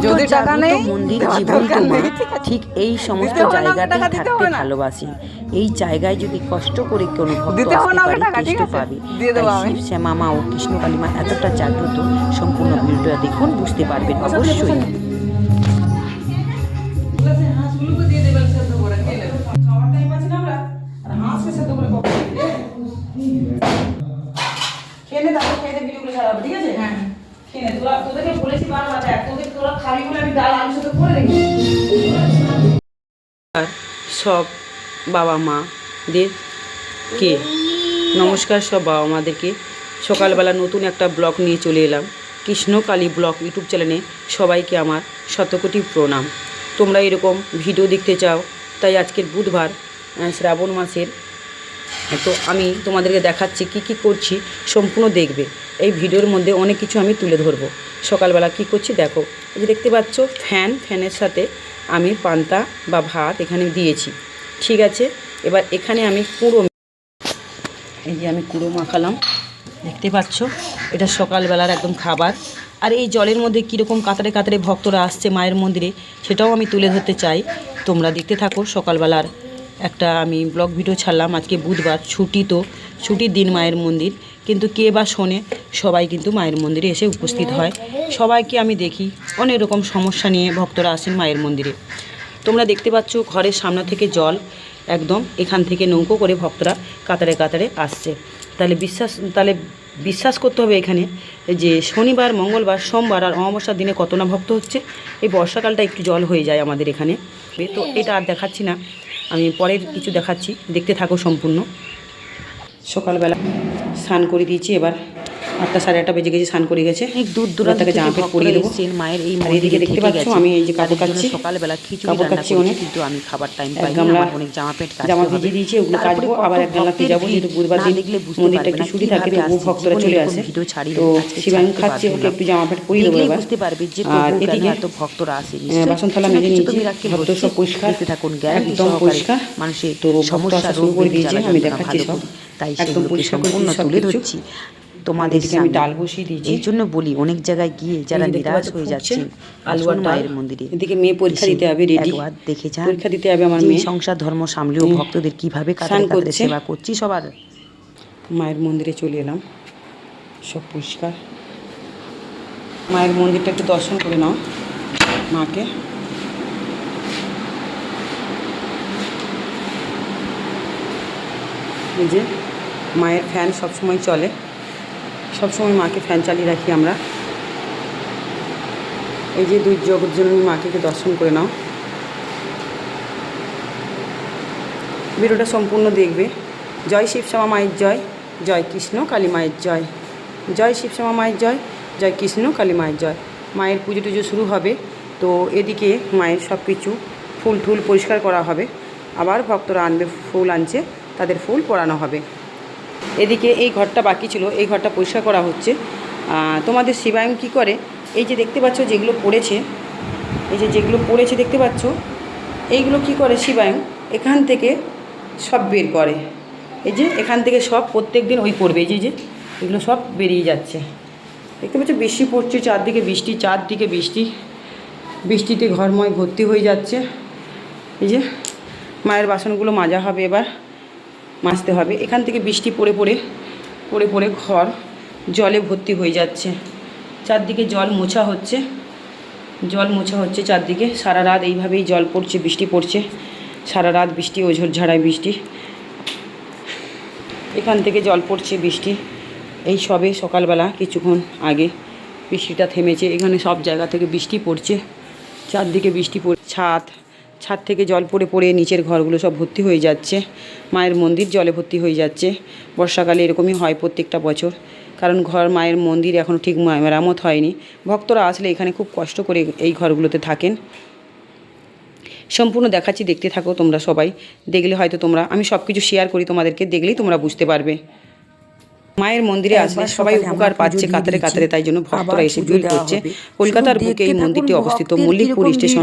পুজোর যদি টাকা জাগ্রত নেই, মন্দির জীবন্ত মা ঠিক এই সমস্ত জায়গাতেই থাকতে ভালোবাসি। এই জায়গায় যদি কষ্ট করে কোনো ভক্ত আসতে পারে আছে? পাবে। দিয়ে দেবো তাই। শিব শ্যামা মা ও কৃষ্ণ কালী মা এতটা জাগ্রত সম্পূর্ণ ভিডিওটা দেখুন বুঝতে পারবেন অবশ্যই। কখন খেয়ে নে তারপর খেয়ে ভিডিওগুলো ছাড়াবো ঠিক আছে? হ্যাঁ। আর সব বাবা মাদের কে? নমস্কার সব বাবা মাদেরকে সকালবেলা নতুন একটা ব্লগ নিয়ে চলে এলাম। কৃষ্ণকালী ব্লগ ইউটিউব চ্যানেলে সবাইকে আমার শতকোটি প্রণাম। তোমরা এরকম ভিডিও দেখতে চাও, তাই আজকের বুধবার শ্রাবণ মাসের তো আমি তোমাদেরকে দেখাচ্ছি কি কি করছি, সম্পূর্ণ দেখবে। এই ভিডিওর মধ্যে অনেক কিছু আমি তুলে ধরবো। সকালবেলা কি করছি দেখো, এই যে দেখতে পাচ্ছ, ফ্যান, ফ্যানের সাথে আমি পান্তা বা ভাত এখানে দিয়েছি। ঠিক আছে, এবার এখানে আমি কুড়ো এই যে আমি কুড়ো মাখালাম। দেখতে পাচ্ছ, এটা সকালবেলার একদম খাবার। আর এই জলের মধ্যে কীরকম কাতারে কাতারে ভক্তরা আসছে মায়ের মন্দিরে, সেটাও আমি তুলে ধরতে চাই। তোমরা দেখতে থাকো সকালবেলার একটা আমি ব্লগ ভিডিও ছাড়লাম, আজকে বুধবার, ছুটি তো, ছুটির দিন মায়ের মন্দির, কিন্তু কে বা শোনে, সবাই কিন্তু মায়ের মন্দিরে এসে উপস্থিত হয়। সবাইকে আমি দেখি, অনেক রকম সমস্যা নিয়ে ভক্তরা আসেন মায়ের মন্দিরে। তোমরা দেখতে পাচ্ছ, ঘরের সামনে থেকে জল একদম এখান থেকে নৌকো করে ভক্তরা কাতারে কাতারে আসছে। তাহলে বিশ্বাস তাহলে বিশ্বাস করতে হবে এখানে যে শনিবার, মঙ্গলবার, সোমবার আর অমাবস্যার দিনে কত না ভক্ত হচ্ছে, এই বর্ষাকালটা একটু জল হয়ে যায় আমাদের এখানে। তো এটা আর দেখাচ্ছি না। আমি পরের কিছু দেখাচ্ছি। দেখতে থাকো সম্পূর্ণ। সকালবেলা স্নান করে দিয়েছি এবার। আটটা সাড়ে আটটা বেজে গেছে স্নান করে গেছে। দূর দূরান্ত থেকে জামা প্যান্ট পরিয়ে দেবো। মায়ের এই আর এদিকে দেখতে পাচ্ছ আমি এই যে কাপড় কাচ্ছি সকালবেলা খিচুড়ি কাপড় কাচ্ছি অনেক। কিন্তু আমি খাবার টাইম পাই গামলা অনেক জামা প্যান্ট জামা। ভিজিয়ে দিয়েছি ওগুলো কত আবার এক ভক্তের যাব যেহেতু বুধবার দিন মন্দিরটা একটু ছুটি থাকে তবুও ভক্তরা চলে আসে। তো আজকে শিবাং ছাড়তে খাচ্ছে ওকে একটু জামা প্যান্ট পরিয়ে দেবো এবার। বুঝতে পারবে যে আর এদিকে এত ভক্তরা আসে বাসন থালা মেজে নিয়েছি miracle ঘর তো হচ্ছে। সব পরিষ্কার থাকুন একদম পরিষ্কার। মানুষের তো সমস্যা শুরু করে দিয়েছে আমি দেখাচ্ছি সব তাই একদম পরিষ্কার তুলে ধরছি তোমাদের আমি। ডাল বসিয়ে দিয়েছি এই জন্য বলি অনেক জায়গায় গিয়ে যারা নিরাশ হয়ে যাচ্ছে যাচ্ছেন আলু আসুন আর ডাল। মায়ের মন্দিরে এদিকে মেয়ে পরীক্ষা দিতে হবে। একবার দেখে যান পরীক্ষা দিতে হবে আমার মেয়ে। সংসার ধর্ম সামলেও ভক্তদের কীভাবে কাতারে করছে। সেবা করছি সবার মায়ের মন্দিরে চলে এলাম সব পরিষ্কার মায়ের মন্দিরটা একটু দর্শন করে নাও মাকে এই যে মায়ের ফ্যান সবসময় চলে সবসময় মাকে ফ্যান চালিয়ে রাখি আমরা। এই যে দুই জন্য মাকে দর্শন করে নাও। ভিডিওটা সম্পূর্ণ দেখবে। জয় শিবশ্যামা মায়ের জয় জয় কৃষ্ণ কালী মায়ের জয়। জয় শিবশ্যামা মায়ের জয় জয় কৃষ্ণ কালী মায়ের জয়। মায়ের পুজো টুজো শুরু হবে। তো এদিকে মায়ের সব কিছু ফুল টুল পরিষ্কার করা হবে। আবার ভক্তরা আনবে ফুল আনছে, তাদের ফুল পরানো হবে। এদিকে এই ঘরটা বাকি ছিল, এই ঘরটা পরিষ্কার করা হচ্ছে। তোমাদের শিবায়ন কী করে? এই যে দেখতে পাচ্ছ যেগুলো পড়েছে, এই যে যেগুলো পড়েছে দেখতে পাচ্ছ, এইগুলো কি করে শিবায়ন? এখান থেকে সব বের করে। এই যে এখান থেকে সব প্রত্যেক দিন ওই করবে এই যে যে, এগুলো সব বেরিয়ে যাচ্ছে। দেখতে পাচ্ছ বৃষ্টি পড়ছে, চারদিকে বৃষ্টি চারদিকে বৃষ্টি। বৃষ্টিতে ঘরময় ভর্তি হয়ে যাচ্ছে। এই যে মায়ের বাসনগুলো মাজা হবে এবার। মাজতে হবে। এখান থেকে বৃষ্টি পড়ে পড়ে পড়ে পড়ে ঘর জলে ভর্তি হয়ে যাচ্ছে। চারদিকে জল মোছা হচ্ছে, জল মোছা হচ্ছে চারদিকে। সারা রাত এইভাবেই জল পড়ছে, বৃষ্টি পড়ছে। সারা রাত বৃষ্টি, ওঝর ঝাড়ায় বৃষ্টি। এখান থেকে জল পড়ছে বৃষ্টি। এই সবে সকালবেলা কিছুক্ষণ আগে বৃষ্টিটা থেমেছে। এখানে সব জায়গা থেকে বৃষ্টি পড়ছে। চারদিকে বৃষ্টি পড়ছে, ছাদ। ছাদ থেকে জল পড়ে পড়ে নিচের ঘরগুলো সব ভর্তি হয়ে যাচ্ছে। মায়ের মন্দির জলে ভর্তি হয়ে যাচ্ছে। বর্ষাকালে এরকমই হয় প্রত্যেকটা বছর। কারণ ঘর মায়ের মন্দির এখনও ঠিক মেরামত হয়নি। ভক্তরা আসলে এখানে খুব কষ্ট করে এই ঘরগুলোতে থাকেন। সম্পূর্ণ দেখাচ্ছি, দেখতে থাকো তোমরা সবাই। দেখলে হয়তো তোমরা, আমি সব কিছু শেয়ার করি তোমাদেরকে, দেখলেই তোমরা বুঝতে পারবে। মায়ের মন্দিরে আসলে সবাই উপকার পাচ্ছে কাতারে কাতারে তাই জন্য ভক্তরা এসে ভিড় করছে। কলকাতার বুকে এই মন্দিরটি অবস্থিত মল্লিকপুর স্টেশন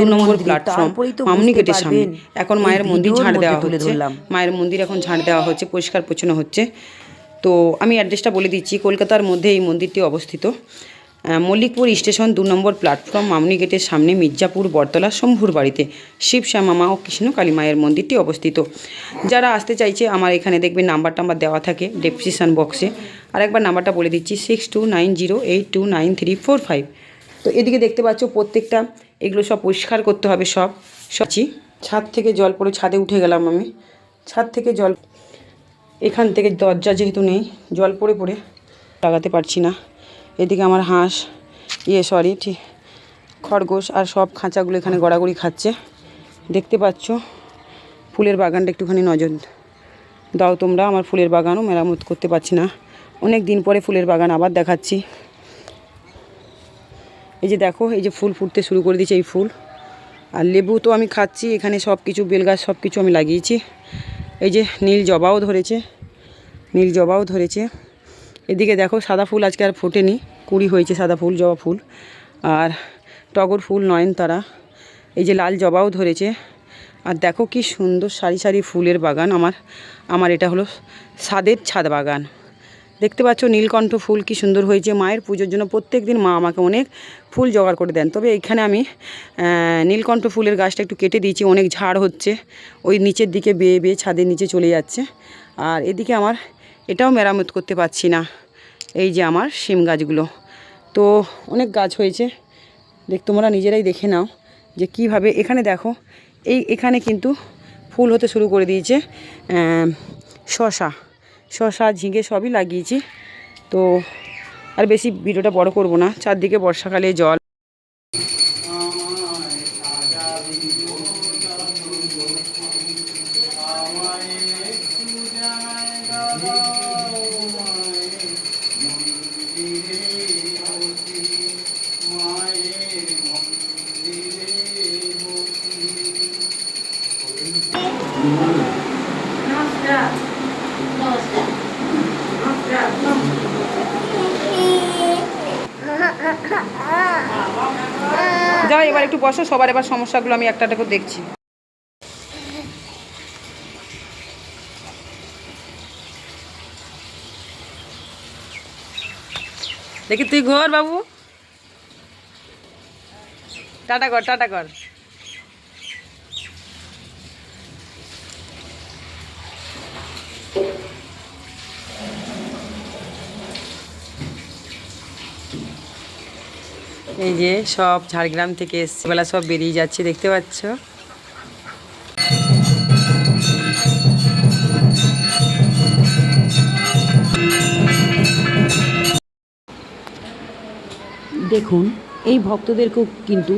দু নম্বর প্ল্যাটফর্ম আমনি মামনি গেটের সামনে এখন মায়ের মন্দির ঝাড় দেওয়া হচ্ছে। মায়ের মন্দির এখন ঝাড় দেওয়া হচ্ছে পরিষ্কার পরিচ্ছন্ন হচ্ছে। তো আমি অ্যাড্রেসটা বলে দিচ্ছি কলকাতার মধ্যে এই মন্দিরটি অবস্থিত। মল্লিকপুর স্টেশন দু নম্বর প্ল্যাটফর্ম, মামনি গেটের সামনে মির্জাপুর বটতলা শম্ভুর বাড়িতে শ্যামা ও কৃষ্ণ কালী মায়ের মন্দিরটি অবস্থিত। যারা আসতে চাইছে, আমার এখানে দেখবেন নাম্বার টাম্বার দেওয়া থাকে ডেসক্রিপশান বক্সে আর একবার নাম্বারটা বলে দিচ্ছি six two nine zero eight two nine three four five তো এদিকে দেখতে পাচ্ছ, প্রত্যেকটা, এগুলো সব পরিষ্কার করতে হবে সব। সবজি ছাদ থেকে জল পড়ে, ছাদে উঠে গেলাম আমি। ছাদ থেকে জল, এখান থেকে দরজা যেহেতু নেই, জল পড়ে পড়ে, লাগাতে পারছি না। এদিকে আমার হাঁস ইয়ে সরি ঠিক খরগোশ আর সব খাঁচাগুলো এখানে গড়াগড়ি খাচ্ছে। দেখতে পাচ্ছ, ফুলের বাগানটা একটুখানি নজর দাও তোমরা, আমার ফুলের বাগানও মেরামত করতে পারছি না। অনেক দিন পরে ফুলের বাগান আবার দেখাচ্ছি। এই যে দেখো, এই যে ফুল ফুটতে শুরু করে দিয়েছে এই ফুল। আর লেবু তো আমি খাচ্ছি, এখানে সব কিছু বেলগাছ সব কিছু আমি লাগিয়েছি। এই যে নীল জবাও ধরেছে, নীল জবাও ধরেছে। এদিকে দেখো সাদা ফুল আজকে আর ফোটেনি, কুড়ি হয়েছে সাদা ফুল, জবা ফুল। আর টগর ফুল, নয়নতারা, এই যে লাল জবাও ধরেছে। আর দেখো কি সুন্দর সারি সারি ফুলের বাগান আমার। আমার এটা হলো ছাদের ছাদ বাগান। দেখতে পাচ্ছ নীলকণ্ঠ ফুল কি সুন্দর হয়েছে। মায়ের পুজোর জন্য প্রত্যেক দিন মা আমাকে অনেক ফুল জোগাড় করে দেন। তবে এখানে আমি নীলকণ্ঠ ফুলের গাছটা একটু কেটে দিয়েছি, অনেক ঝাড় হচ্ছে। ওই নিচের দিকে বেয়ে বেয়ে ছাদের নিচে চলে যাচ্ছে। আর এদিকে আমার এটাও মেরামত করতে পারছি না। এই যে আমার শিম গাছগুলো। তো অনেক গাছ হয়েছে। দেখ, তোমরা নিজেরাই দেখে নাও যে কীভাবে, এখানে দেখো, এই এখানে কিন্তু ফুল হতে শুরু করে দিয়েছে শশা। শশা, ঝিঙে সবই লাগিয়েছি। তো আর বেশি ভিডিওটা বড় করব না। চারদিকে বর্ষাকালে জল। যাও, এবার একটু বসো, সবার এবার সমস্যাগুলো আমি একটা একটা দেখছি। দেখি তুই ঘর বাবু। টাটা কর টাটা কর। এই যে সব ঝাড়গ্রাম থেকে এসছে। বেলা সব বেরিয়ে যাচ্ছে, দেখতে পাচ্ছ? দেখুন, এই ভক্তদেরকেও কিন্তু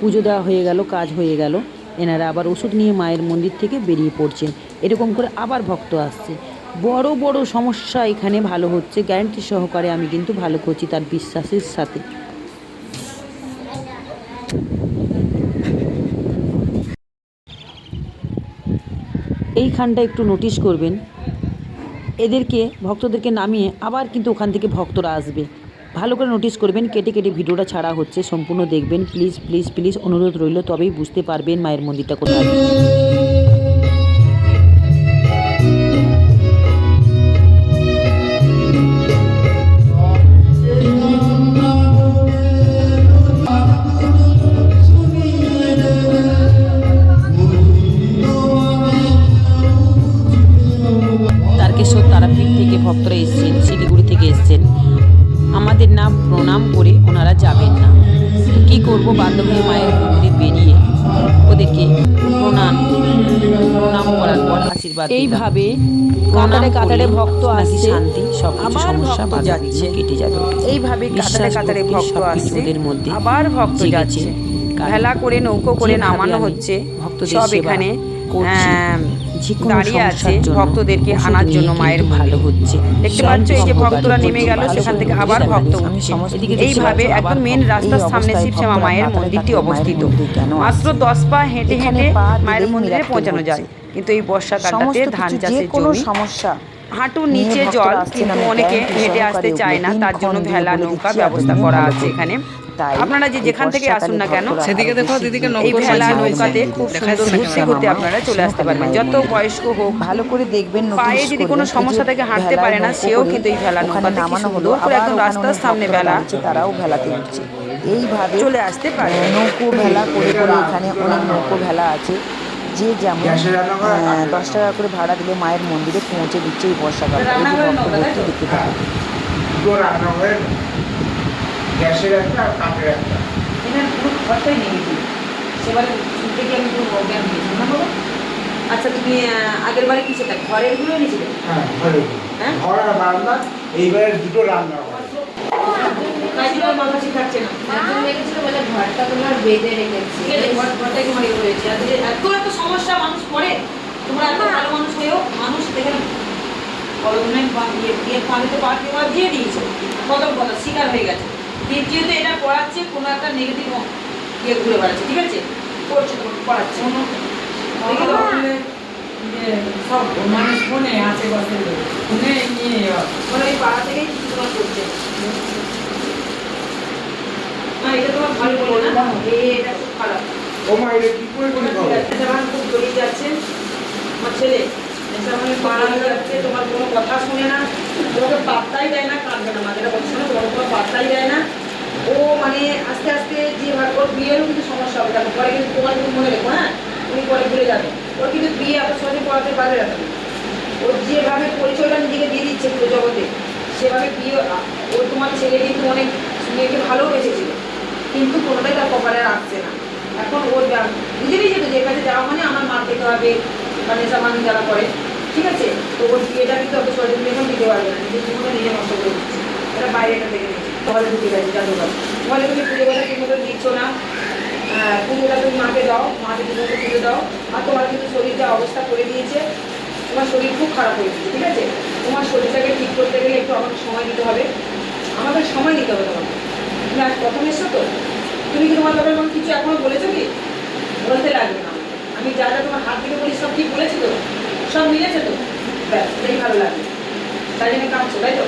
পুজো দেওয়া হয়ে গেল, কাজ হয়ে গেল। এনারা আবার ওষুধ নিয়ে মায়ের মন্দির থেকে বেরিয়ে পড়ছেন। এরকম করে আবার ভক্ত আসছে। বড় বড় সমস্যা এখানে ভালো হচ্ছে। গ্যারান্টি সহকারে আমি কিন্তু ভালো করছি তার বিশ্বাসের সাথে। এইখানটা একটু নোটিশ করবেন। এদেরকে, ভক্তদেরকে নামিয়ে আবার কিন্তু ওখান থেকে ভক্তরা আসবে। ভালো করে নোটিস করবেন, কেটে কেটে ভিডিওটা ছাড়া হচ্ছে, সম্পূর্ণ দেখবেন। প্লিজ প্লিজ প্লিজ অনুরোধ রইল, তবেই বুঝতে পারবেন মায়ের মন্দিরটা কোথায়। শিলিগুড়ি থেকে এসছেন। আমাদের নাম প্রণাম করে ওনারা যাবেন না। কি করব? বান্ধবী মায়ের মন্দিরে বেরিয়ে ওদেরকে প্রণাম প্রণাম করার পর আশীর্বাদ এইভাবে কাতারে কাতারে ভক্ত আসছে শান্তি সব সমস্যা যাচ্ছে। কেটে যাবে। এইভাবে কাতারে কাতারে ভক্ত আসছে ওদের মধ্যে আবার ভক্ত যাচ্ছে। ভেলা করে নৌকো করে নামানো হচ্ছে সব এখানে দাঁড়িয়ে আছে ভক্তদেরকে আনার জন্য মায়ের ভালো হচ্ছে। দেখতে পাচ্ছ এই যে ভক্তরা নেমে গেল সেখান থেকে আবার ভক্ত উঠছে। এইভাবে একদম মেন রাস্তার সামনে শিবশ্যামা মায়ের মন্দিরটি অবস্থিত। মাত্র দশ পা হেঁটে হেঁটে মায়ের মন্দিরে পৌঁছানো যায়। কিন্তু এই বর্ষাকালটাতে ধান চাষের কোনো জমি সমস্যা। হাঁটু নিচে জল কিন্তু অনেকে হেঁটে আসতে চায় না তার জন্য ভেলা নৌকা ব্যবস্থা করা আছে এখানে। তাই আপনারা যে যেখান থেকে আসুন না কেন, সেদিকে দেখো, দিদিকে এই ভেলা নৌকাতে খুব সুন্দর ঘুরতে ঘুরতে আপনারা চলে আসতে পারবেন। যত বয়স্ক হোক ভালো করে দেখবেন পায়ে যদি কোনো সমস্যা থেকে হাঁটতে পারে না, সেও কিন্তু এই ভেলা নৌকাতে কি নামানো হলো সুন্দর করে একদম রাস্তার সামনে ভেলা। তারাও ভেলাতে উঠছে। এইভাবে চলে আসতে পারে। নৌকো ভেলা করে করে এখানে অনেক নৌকো ভেলা আছে। যে যেমন দশ টাকা করে ভাড়া দিলে মায়ের মন্দিরে পৌঁছে দিচ্ছে এই বর্ষাকাল। দেখতে রান্নাঘরের গ্যাসের একটা আর কাঠের একটা এনার পুরো ঘরটাই নেগেটিভ সেবারে শুনতে গিয়ে আমি পুরো অজ্ঞান হয়েছি না বাবা আচ্ছা তুমি আহ, আগের বারে কি সেটা ঘরেরগুলো নিয়েছিলে হ্যাঁ ঘরে হ্যাঁ? ঘর আর বারান্দা এইবারে দুটো রান্নাঘর কাজী তোমার মাথা ঠিক থাকছে না। একজন দেখেছিল ঘরটা তোমার বেঁধে রেখেছি। ঠিক আছে, ঘর- ঘরটাই ইয়ে সমস্যা মানুষ করে? তোমরা এত ভালো মানুষ হয়েও মানুষ গভর্নমেন্ট ইয়ে দিয়ে পানিতে পাঠিয়ে দেওয়া দিয়ে দিয়েছে। প্রথম কথা শিকার হয়ে গেছে। দ্বিতীয়ত এটা পড়াচ্ছে কোনো একটা নেগেটিভ ইয়ে ঘুরে বেড়াচ্ছে ঠিক আছে? করছে তো পড়াচ্ছে সব মানুষ ফোনে আশেপাশে ফোনে নিয়ে মানে ওই পাড়া থেকেই তোমার করছে। না এটা তোমার ভালো বলে না? এটা খুব খারাপ। ও মা এটা কি করে করে? খাব জড়িয়ে যাচ্ছে। আমার ছেলে পাড়া যাচ্ছে তোমার কোনো কথা শুনে না। তোমাকে পাত্তাই দেয় না কাঁদবে না মাঝে বলছে না তোমাকে কোনো পাত্তাই দেয় না। ও মানে আস্তে আস্তে যেভাবে ওর বিয়েরও কিন্তু সমস্যা হবে। দেখো, পরে কিন্তু তোমার কিন্তু মনে রেখো হ্যাঁ? তুমি পরে ভুলে যাবে। ওর কিন্তু বিয়ে এত সহজে পড়াতে পারবে না তুমি। ওর যেভাবে পরিচয়টা নিজেকে দিয়ে দিচ্ছে পুরো জগতে, সেভাবে বিয়ে ওর তোমার ছেলে কিন্তু অনেক মেয়েকে ভালোবেসেছিল। কিন্তু কোনোটাই তার কপালে রাখছে না। এখন ওর বুঝে নিয়েছে তো, যে কাছে যাওয়া মানে আমার মার খেতে হবে মানে নেশা মান যারা করে, ঠিক আছে? তো ওর বিয়েটা কিন্তু অত সহজে দিতে পারবে না। নিজের জীবনটা নিজে নষ্ট করে দিচ্ছে। এটা বাইরে এটা দেখে নিয়েছে। তাহলে ঢুকে গেছে জাদুঘর তাহলে তুমি পুজো কথা ঠিক মতো দিচ্ছ না। পুজোটা তুমি মাকে দাও, মাকে ঠিক মতো পুজো দাও। আর তোমার কিন্তু শরীর যা অবস্থা করে দিয়েছে। তোমার শরীর খুব খারাপ হয়ে গেছে, ঠিক আছে? তোমার শরীরটাকে ঠিক করতে গেলে একটু আমাকে সময় দিতে হবে। আমাদের সময় দিতে হবে তোমাকে। তুমি আজ প্রথম এসছো তো? তুমি কি তোমার ব্যাপারে কোনো কিছু এখনও বলেছ কি? বলতে লাগবে না আমি যা যা তোমার হাত থেকে বলি সব ঠিক বলেছি তো? সব মিলেছে তো? ব্যাস, এটাই ভালো লাগে তাই জন্য কাঁদছো, তাই তো?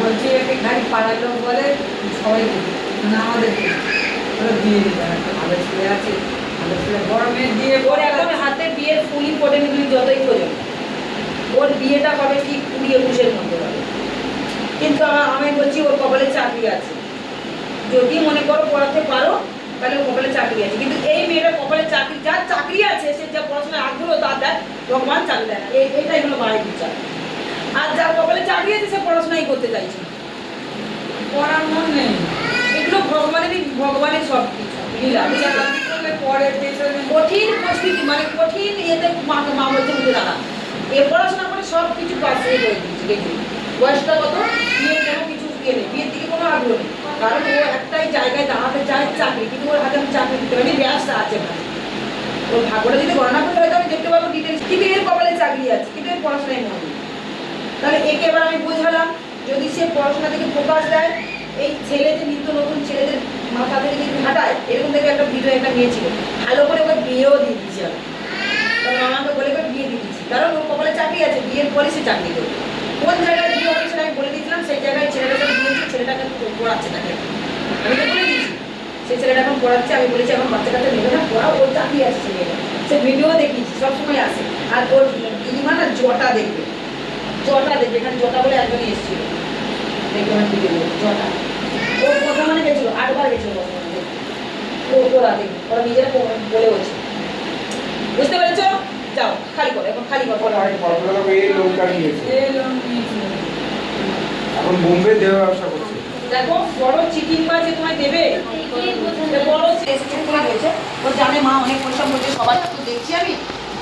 বলছি, একে খালি পাড়ার লোক বলে সবাই মানে আমাদের ওরা দিয়ে একটা ভালো ছেলে আছে, ভালো ছেলে, বড় মেয়ে, দিয়ে ওর একদম হাতে বিয়ের ফুলই ফোটেনি তুমি যতই খোঁজো। ওর বিয়েটা হবে ঠিক কুড়ি একুশের মধ্যে হবে। কিন্তু আমি বলছি, ওর কপালে চাকরি আছে। যদি মনে করো পড়াতে পারো, তাহলে কপালে চাকরি আছে। কিন্তু এই মেয়েটার কপালে চাকরি, যার চাকরি আছে, সে যা পড়াশোনায় আগ্রহ তার দেয় ভগবান চাকরি দেয় না। এই এটাই হলো বাড়ির বিচার। আর যার কপালে চাকরি আছে সে পড়াশোনাই করতে চাইছে। না। পড়ার মন নেই। এগুলো ভগবানেরই, ভগবানের সব কিছু লীলা বিচার পরে কঠিন পরিস্থিতি মানে কঠিন ইয়েতে মা মা বলছে উঠে দাঁড়া এ পড়াশোনা করে সব কিছু পাশে করে দিয়েছি দেখি বয়সটা কত? বিয়ের কোনো কিছু ইয়ে নেই। বিয়ের দিকে কোনো আগ্রহ নেই। কারণ ও একটাই জায়গায় দাঁড়াতে চায় চাকরি, কিন্তু ওর হাতে আমি চাকরি দিতে পারি ব্যবসা আছে ভাই। ওর ভাগ্যটা যদি গণনা করতে হয়তো আমি দেখতে পাবো ডিটেলস কিন্তু এর কপালে চাকরি আছে, কিন্তু এর পড়াশোনায় মনে তাহলে একে এবার আমি বোঝালাম, যদি সে পড়াশোনা থেকে ফোকাস দেয়, এই ছেলেদের নিত্য নতুন ছেলেদের মাথা থেকে যদি হাঁটায় এরকম দেখে একটা ভিডিও একটা নিয়েছিল ভালো করে ওকে বিয়েও দিয়ে দিচ্ছি আমি। তার মামাকে বলে করে বিয়ে দিয়ে দিচ্ছি কারণ ওর কপালে চাকরি আছে, বিয়ের পরে সে চাকরি করবে। কোন জায়গায় বিয়ে সেটা আমি বলে দিয়েছিলাম, সেই জায়গায় সাথে বিয়ে ছেলেটাকে পড়াচ্ছে তাকে। আমি তো বলে দিয়েছি। সেই ছেলেটা এখন পড়াচ্ছে, আমি বলেছি এখন বাচ্চা কাচ্চা নেবে না পড়া, ওর চাকরি ছেলেটা সে ভিডিও দেখিয়েছি, সবসময় আসে। আর ওর দিদিমা জটা দেখবে। জটা দেখবে এখানে জটা বলে একজনই এসেছিল। দেখবে আমার ভিডিও জটা। ও বর্ধমানে গেছিল আটবার গেছিল বর্ধমানে ও ওরা দেখবে ওরা নিজেরা বলে বলছে। বুঝতে পেরেছ? যাও খালি করো এখন খালি করো। এখন বোম্বে দেওয়া ব্যবসা করছে। দেখো বড় চিটিং বাজে তোমায় দেবে বড় এসে করে রয়েছে ও জানে মা অনেক পরিশ্রম করছে সবার তো দেখছি আমি।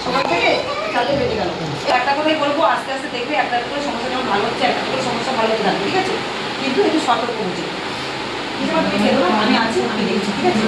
সবার থেকে চালতে বেঁচে গেল। একটা কথাই বলব, আস্তে আস্তে দেখবে একটা করে সমস্যা যখন ভালো হচ্ছে, একটা করে সমস্যা ভালো হতে থাকবে ঠিক আছে? কিন্তু একটু সতর্ক হচ্ছে আমি আছি, আমি দেখছি, ঠিক আছে?